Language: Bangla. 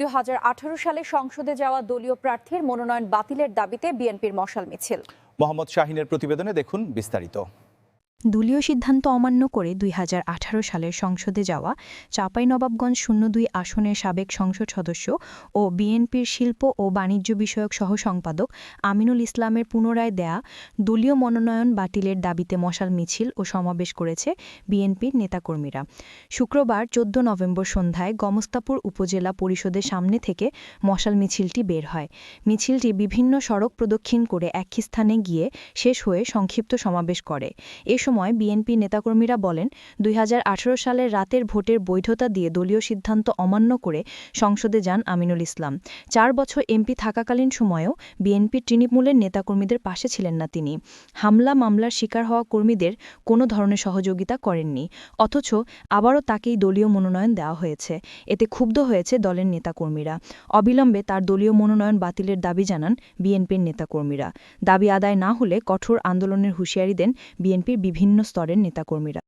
দু হাজার আঠারো সালে সংসদে যাওয়া দলীয় প্রার্থীর মনোনয়ন বাতিলের দাবিতে বিএনপির মশাল মিছিল। মোহাম্মদ শাহিনের প্রতিবেদনে দেখুন বিস্তারিত। দলীয় সিদ্ধান্ত অমান্য করে দুই হাজার আঠারো সালের সংসদে যাওয়া চাঁপাইনবাবগঞ্জ শূন্য দুই আসনের সাবেক সংসদ সদস্য ও বিএনপির শিল্প ও বাণিজ্য বিষয়ক সহ সম্পাদক আমিনুল ইসলামের পুনরায় দেয়া দলীয় মনোনয়ন বাতিলের দাবিতে মশাল মিছিল ও সমাবেশ করেছে বিএনপির নেতাকর্মীরা। শুক্রবার চোদ্দ নভেম্বর সন্ধ্যায় গমস্তাপুর উপজেলা পরিষদের সামনে থেকে মশাল মিছিলটি বের হয়। মিছিলটি বিভিন্ন সড়ক প্রদক্ষিণ করে একই স্থানে গিয়ে শেষ হয়ে সংক্ষিপ্ত সমাবেশ করে। এ সময় বিএনপি নেতাকর্মীরা বলেন, দুই হাজার আঠারো সালের রাতের ভোটের বৈধতা দিয়ে দলীয় সিদ্ধান্ত অমান্য করে সংসদে যান আমিনুল ইসলাম। চার বছর এমপি থাকাকালীন সময়েও বিএনপির তৃণমূলের নেতাকর্মীদের পাশে ছিলেন না তিনি। হামলা মামলার শিকার হওয়া কর্মীদের কোনো ধরনের সহযোগিতা করেননি, অথচ আবারও তাকেই দলীয় মনোনয়ন দেওয়া হয়েছে। এতে ক্ষুব্ধ হয়েছে দলের নেতাকর্মীরা। অবিলম্বে তার দলীয় মনোনয়ন বাতিলের দাবি জানান বিএনপির নেতাকর্মীরা। দাবি আদায় না হলে কঠোর আন্দোলনের হুঁশিয়ারি দেন বিএনপির বিভিন্ন স্তরের নেতাকর্মীরা।